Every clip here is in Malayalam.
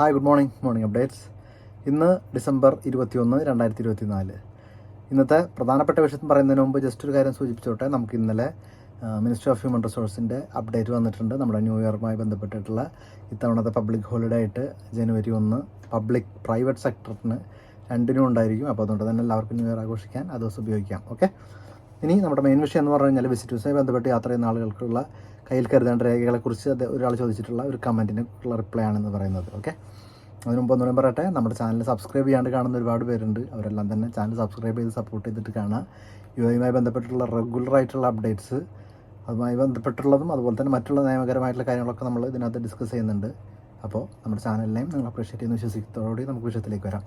Hi good morning. Morning updates. ഇന്ന് ഡിസംബർ ഇരുപത്തിയൊന്ന് രണ്ടായിരത്തി ഇരുപത്തി നാല് ഇന്നത്തെ പ്രധാനപ്പെട്ട വിഷയം പറയുന്നതിന് മുമ്പ് ജസ്റ്റ് ഒരു കാര്യം സൂചിപ്പിച്ചോട്ടെ. നമുക്ക് ഇന്നലെ മിനിസ്ട്രി ഓഫ് ഹ്യൂമൻ റിസോഴ്സിന്റെ അപ്ഡേറ്റ് വന്നിട്ടുണ്ട്. നമ്മുടെ ന്യൂ ഇയറുമായി ബന്ധപ്പെട്ടിട്ടുള്ള ഇത്തവണത്തെ പബ്ലിക് ഹോളിഡേ ആയിട്ട് ജനുവരി ഒന്ന് പബ്ലിക് പ്രൈവറ്റ് സെക്ടറിന് രണ്ടിനും ഉണ്ടായിരിക്കും. അപ്പോൾ അതുകൊണ്ട് തന്നെ എല്ലാവർക്കും ന്യൂ ഇയർ ആഘോഷിക്കാൻ ആ ദിവസം ഉപയോഗിക്കാം. ഓക്കെ ഇനി നമ്മുടെ മെയിൻ വിഷയം എന്ന് പറഞ്ഞു കഴിഞ്ഞാൽ വിസിറ്റേഴ്സുമായി ബന്ധപ്പെട്ട് യാത്ര ചെയ്യുന്ന ആളുകൾക്കുള്ള കയ്യിൽ കരുതേണ്ട രേഖകളെക്കുറിച്ച് ഒരാൾ ചോദിച്ചിട്ടുള്ള ഒരു കമന്റിന് ഉള്ള റിപ്ലൈ ആണെന്ന് പറയുന്നത്. ഓക്കെ അതിന് മുമ്പ് ഒന്നുകൂടെ പറയട്ടെ. നമ്മുടെ ചാനൽ സബ്സ്ക്രൈബ് ചെയ്യാണ്ട് കാണുന്ന ഒരുപാട് പേരുണ്ട്. അവരെല്ലാം തന്നെ ചാനൽ സബ്സ്ക്രൈബ് ചെയ്ത് സപ്പോർട്ട് ചെയ്തിട്ട് കാണുക യുവയുമായി ബന്ധപ്പെട്ടുള്ള റെഗുലർ ആയിട്ടുള്ള അപ്ഡേറ്റ്സ് അതുമായി ബന്ധപ്പെട്ടുള്ളതും അതുപോലെ തന്നെ മറ്റുള്ള നിയമകരമായിട്ടുള്ള കാര്യങ്ങളൊക്കെ നമ്മൾ ഇതിനകത്ത് ഡിസ്കസ് ചെയ്യുന്നുണ്ട്. അപ്പോൾ നമ്മുടെ ചാനലിനെയും നിങ്ങൾ അപ്രീഷിയേറ്റ് ചെയ്യുന്ന. വിശ്വസിക്കത്തോടുകൂടി നമുക്ക് വിഷയത്തിലേക്ക് വരാം.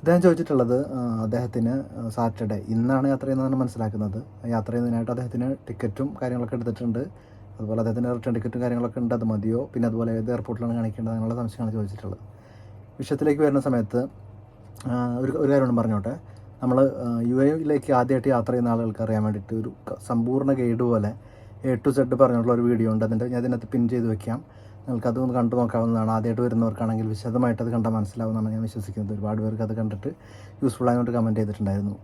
ഇദ്ദേഹം ചോദിച്ചിട്ടുള്ളത് അദ്ദേഹത്തിന് സാറ്റർഡേ ഇന്നാണ് യാത്ര ചെയ്യുന്നതെന്ന് മനസ്സിലാക്കുന്നത്. യാത്ര ചെയ്യുന്നതിനായിട്ട് അദ്ദേഹത്തിന് ടിക്കറ്റും കാര്യങ്ങളൊക്കെ എടുത്തിട്ടുണ്ട്. അതുപോലെ അദ്ദേഹത്തിന് റിട്ടേൺ ടിക്കറ്റും കാര്യങ്ങളൊക്കെ ഉണ്ട് അത് മതിയോ? പിന്നെ അതുപോലെ ഏത് എയർപോർട്ടിലാണ് കാണിക്കേണ്ടത് അങ്ങനെയുള്ള സംശയമാണ് ചോദിച്ചിട്ടുള്ളത്. വിഷയത്തിലേക്ക് വരുന്ന സമയത്ത് ഒരു ഒരു കാര്യം പറഞ്ഞോട്ടെ. നമ്മൾ യു എയിലേക്ക് ആദ്യമായിട്ട് യാത്ര ചെയ്യുന്ന ആളുകൾക്ക് അറിയാൻ വേണ്ടിയിട്ട് ഒരു സമ്പൂർണ ഗൈഡ് പോലെ എ ടു സെഡ് പറഞ്ഞിട്ടുള്ള ഒരു വീഡിയോ ഉണ്ട്. അതിന്റെ ഞാൻ അതിനകത്ത് പിൻ ചെയ്ത് വെക്കാം. നിങ്ങൾക്ക് അതൊന്ന് കണ്ടു നോക്കാവുന്നതാണ്. ആദ്യമായിട്ട് വരുന്നവർക്കാണെങ്കിൽ വിശദമായിട്ട് അത് കണ്ടാൽ മനസ്സിലാവുമെന്നാണ് ഞാൻ വിശ്വസിക്കുന്നത് ഒരുപാട് പേർക്ക് അത് കണ്ടിട്ട് യൂസ്ഫുൾ ആയതുകൊണ്ട് കമന്റ് ചെയ്തിട്ടുണ്ടായിരുന്നു.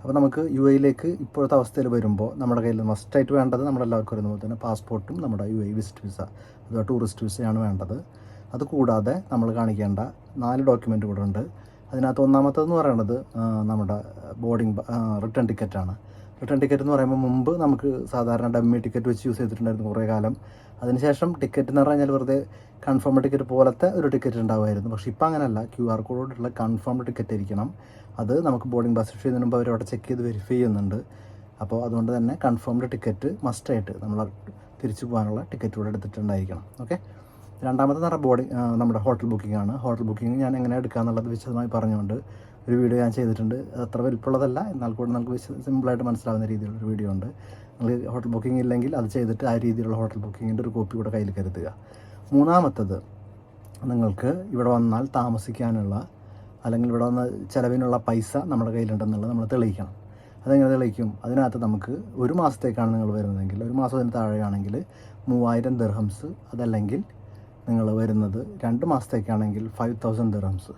അപ്പോൾ നമുക്ക് യു എയിലേക്ക് ഇപ്പോഴത്തെ അവസ്ഥയിൽ വരുമ്പോൾ നമ്മുടെ കയ്യിൽ മസ്റ്റായിട്ട് വേണ്ടത് നമ്മളെല്ലാവർക്കും വരുന്ന പോലെ തന്നെ പാസ്പോർട്ടും നമ്മുടെ യു എ വിസിറ്റ് വിസ അഥവാ ടൂറിസ്റ്റ് വിസയാണ് വേണ്ടത്. അതുകൂടാതെ നമ്മൾ കാണിക്കേണ്ട നാല് ഡോക്യുമെന്റ് കൂടെ ഉണ്ട്. അതിനകത്ത് ഒന്നാമത്തേതെന്ന് പറയുന്നത് നമ്മുടെ ബോർഡിംഗ് റിട്ടേൺ ടിക്കറ്റാണ് റിട്ടേൺ ടിക്കറ്റ് എന്ന് പറയുമ്പോൾ മുമ്പ് നമുക്ക് സാധാരണ ഡമ്മി ടിക്കറ്റ് വെച്ച് യൂസ് ചെയ്തിട്ടുണ്ടായിരുന്നു കുറേ കാലം. അതിനുശേഷം ടിക്കറ്റ് എന്ന് പറഞ്ഞാൽ വെറുതെ കൺഫേം ടിക്കറ്റ് പോലത്തെ ഒരു ടിക്കറ്റ് ഉണ്ടാവുമായിരുന്നു. പക്ഷേ ഇപ്പം അങ്ങനെയല്ല ക്യു ആർ കോഡോടുള്ള കൺഫേം ടിക്കറ്റ് ആയിരിക്കണം. അത് നമുക്ക് ബോർഡിംഗ് ബസ് ഇഷ്യൂ ചെയ്യുന്നതിന് മുമ്പ് അവിടെ ചെക്ക് ചെയ്ത് വെരിഫൈ ചെയ്യുന്നുണ്ട്. അപ്പോൾ അതുകൊണ്ട് തന്നെ കൺഫേംഡ് ടിക്കറ്റ് മസ്റ്റായിട്ട് നമ്മൾ തിരിച്ചു പോകാനുള്ള ടിക്കറ്റ് കൂടെ എടുത്തിട്ടുണ്ടായിരിക്കണം. ഓക്കെ രണ്ടാമത്തെ നമ്മുടെ ബോർഡിംഗ് നമ്മുടെ ഹോട്ടൽ ബുക്കിംഗ് ആണ്. ഹോട്ടൽ ബുക്കിംഗ് ഞാൻ എങ്ങനെ എടുക്കുക എന്നുള്ളത് വിശദമായി പറഞ്ഞുകൊണ്ട് ഒരു വീഡിയോ ഞാൻ ചെയ്തിട്ടുണ്ട്. അത് അത്ര വലിപ്പമുള്ളതല്ല. എന്നാൽ കൂടെ നമുക്ക് സിമ്പിളായിട്ട് മനസ്സിലാവുന്ന രീതിയിലുള്ള വീഡിയോ ഉണ്ട്. നിങ്ങൾ ഹോട്ടൽ ബുക്കിംഗ് ഇല്ലെങ്കിൽ അത് ചെയ്തിട്ട് ആ രീതിയിലുള്ള ഹോട്ടൽ ബുക്കിങ്ങിന്റെ ഒരു കോപ്പി കൂടെ കയ്യിൽ കരുതുക. മൂന്നാമത്തത് നിങ്ങൾക്ക് ഇവിടെ വന്നാൽ താമസിക്കാനുള്ള അല്ലെങ്കിൽ ഇവിടെ വന്ന ചിലവിനുള്ള പൈസ നമ്മുടെ കയ്യിലുണ്ടെന്നുള്ളത് നമ്മൾ തെളിയിക്കണം. അതെങ്ങനെ തെളിയിക്കും? അതിനകത്ത് നമുക്ക് ഒരു മാസത്തേക്കാണ് നിങ്ങൾ വരുന്നതെങ്കിൽ ഒരു മാസം മാസത്തിന് താഴെയാണെങ്കിൽ മൂവായിരം ദിർഹംസ്. അതല്ലെങ്കിൽ നിങ്ങൾ വരുന്നത് രണ്ട് മാസത്തേക്കാണെങ്കിൽ ഫൈവ് തൗസൻഡ് ദിർഹംസ്.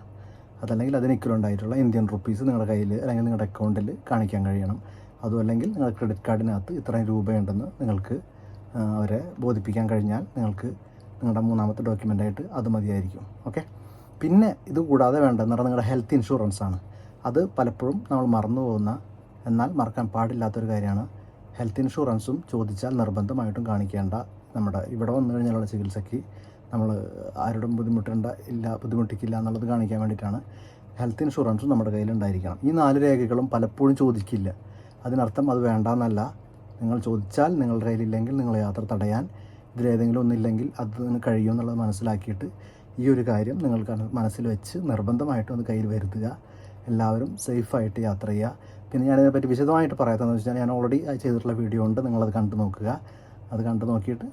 അതല്ലെങ്കിൽ അതിന് ആയിട്ടുള്ള ഇന്ത്യൻ റുപ്പീസ് നിങ്ങളുടെ കയ്യിൽ അല്ലെങ്കിൽ നിങ്ങളുടെ അക്കൗണ്ടിൽ കാണിക്കാൻ കഴിയണം. അതുമല്ലെങ്കിൽ നിങ്ങളുടെ ക്രെഡിറ്റ് കാർഡിനകത്ത് ഇത്രയും രൂപയുണ്ടെന്ന് നിങ്ങൾക്ക് അവരെ ബോധിപ്പിക്കാൻ കഴിഞ്ഞാൽ നിങ്ങൾക്ക് നിങ്ങളുടെ മൂന്നാമത്തെ ഡോക്യുമെന്റായിട്ട് അത് മതിയായിരിക്കും. ഓക്കെ പിന്നെ ഇത് കൂടാതെ പറഞ്ഞാൽ നിങ്ങളുടെ ഹെൽത്ത് ഇൻഷുറൻസ് ആണ്. അത് പലപ്പോഴും നമ്മൾ മറന്നു പോകുന്ന എന്നാൽ മറക്കാൻ പാടില്ലാത്തൊരു കാര്യമാണ്. ഹെൽത്ത് ഇൻഷുറൻസും ചോദിച്ചാൽ നിർബന്ധമായിട്ടും കാണിക്കേണ്ട നമ്മുടെ ഇവിടെ വന്നു കഴിഞ്ഞാലുള്ള ചികിത്സയ്ക്ക് നമ്മൾ ആരോടും ബുദ്ധിമുട്ടേണ്ട ഇല്ല ബുദ്ധിമുട്ടിക്കില്ല എന്നുള്ളത് കാണിക്കാൻ വേണ്ടിയിട്ടാണ് ഹെൽത്ത് ഇൻഷുറൻസും നമ്മുടെ കയ്യിലുണ്ടായിരിക്കണം ഈ നാല് രേഖകളും പലപ്പോഴും ചോദിക്കില്ല. അതിനർത്ഥം അത് വേണ്ടാന്നല്ല. നിങ്ങൾ ചോദിച്ചാൽ നിങ്ങളുടെ കയ്യിലില്ലെങ്കിൽ നിങ്ങൾ യാത്ര തടയാൻ ഇതിലേതെങ്കിലും ഒന്നില്ലെങ്കിൽ അത് കഴിയും കഴിയുമെന്നുള്ളത് മനസ്സിലാക്കിയിട്ട് ഈ ഒരു കാര്യം നിങ്ങൾക്ക് മനസ്സിൽ വെച്ച് നിർബന്ധമായിട്ടും ഒന്ന് കയ്യിൽ വരുത്തുക. എല്ലാവരും സേഫായിട്ട് യാത്ര ചെയ്യുക. പിന്നെ ഞാനിതിനെപ്പറ്റി വിശദമായിട്ട് പറയാത്തതെന്ന് വെച്ചാൽ ഞാൻ ഓൾറെഡി ചെയ്തിട്ടുള്ള വീഡിയോ ഉണ്ട്. നിങ്ങളത് കണ്ടു നോക്കുക. അത് കണ്ടു നോക്കിയിട്ട്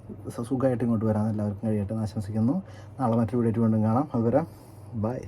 സുഖമായിട്ട് ഇങ്ങോട്ട് വരാൻ എല്ലാവർക്കും കഴിയട്ടെ എന്ന് ആശംസിക്കുന്നു. നാളെ മറ്റൊരു വീഡിയോ വീണ്ടും കാണാം. അതുവരെ ബൈ